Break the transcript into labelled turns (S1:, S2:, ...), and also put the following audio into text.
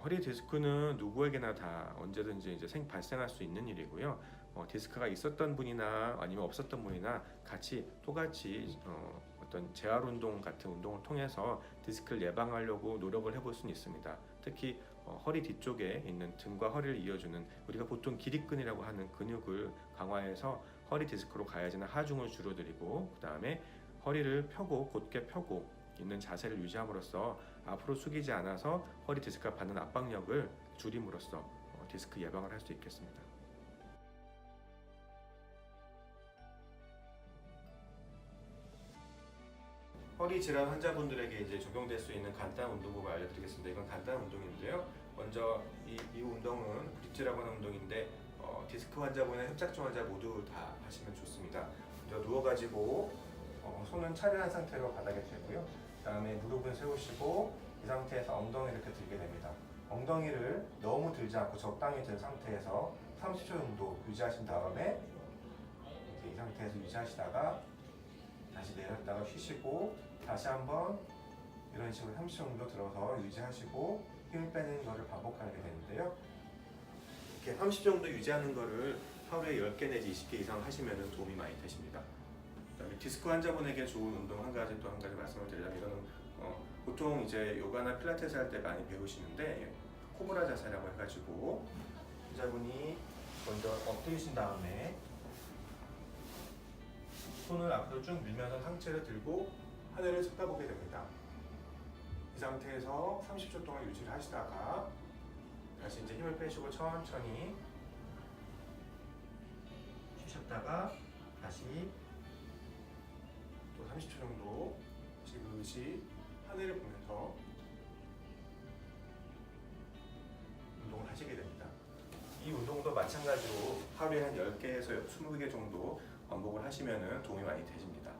S1: 어, 허리 디스크는 누구에게나 다 언제든지 이제 생 발생할 수 있는 일이고요. 어, 디스크가 있었던 분이나 아니면 없었던 분이나 같이 똑같이 어, 어떤 재활 운동 같은 운동을 통해서 디스크를 예방하려고 노력을 해볼 수는 있습니다. 특히 어, 허리 뒤쪽에 있는 등과 허리를 이어주는 우리가 보통 기립근이라고 하는 근육을 강화해서 허리 디스크로 가해지는 하중을 줄여드리고 그 다음에 허리를 펴고 곧게 펴고 있는 자세를 유지함으로써 앞으로 숙이지 않아서 허리 디스크가 받는 압박력을 줄임으로써 어, 디스크 예방을 할 수 있겠습니다. 허리 질환 환자분들에게 이제 적용될 수 있는 간단 운동법을 알려드리겠습니다. 이건 간단 운동인데요. 먼저 이, 이 운동은 브릿지라고 하는 운동인데 어, 디스크 환자분이나 협착증 환자 모두 다 하시면 좋습니다. 먼저 누워가지고 어, 손은 차려한 상태로 바닥에 대고요. 그다음에 무릎은 세우시고 이 상태에서 엉덩이를 이렇게 들게 됩니다. 엉덩이를 너무 들지 않고 적당히 든 상태에서 30초 정도 유지하신 다음에 이 상태에서 유지하시다가 다시 내렸다가 쉬시고 다시 한번 이런 식으로 30초 정도 들어서 유지하시고 힘을 빼는 거를 반복하게 되는데요. 이렇게 30 정도 유지하는 거를 하루에 10개 내지 20개 이상 하시면 도움이 많이 되십니다. 디스크 환자분에게 좋은 운동 한 가지 또 한 가지 말씀을 드리자면 이거는 어, 보통 이제 요가나 필라테스 할 때 많이 배우시는데 코브라 자세라고 해가지고 환자분이 먼저 엎드리신 다음에 손을 앞으로 쭉 밀면서 상체를 들고 하늘을 쳐다보게 됩니다. 이 상태에서 30초 동안 유지를 하시다가 다시 이제 힘을 빼시고 천천히 쉬셨다가 다시 또 30초 정도 지그시 하늘을 보면서 운동을 하시게 됩니다. 이 운동도 마찬가지로 하루에 한 10개에서 20개 정도 반복을 하시면 도움이 많이 되십니다.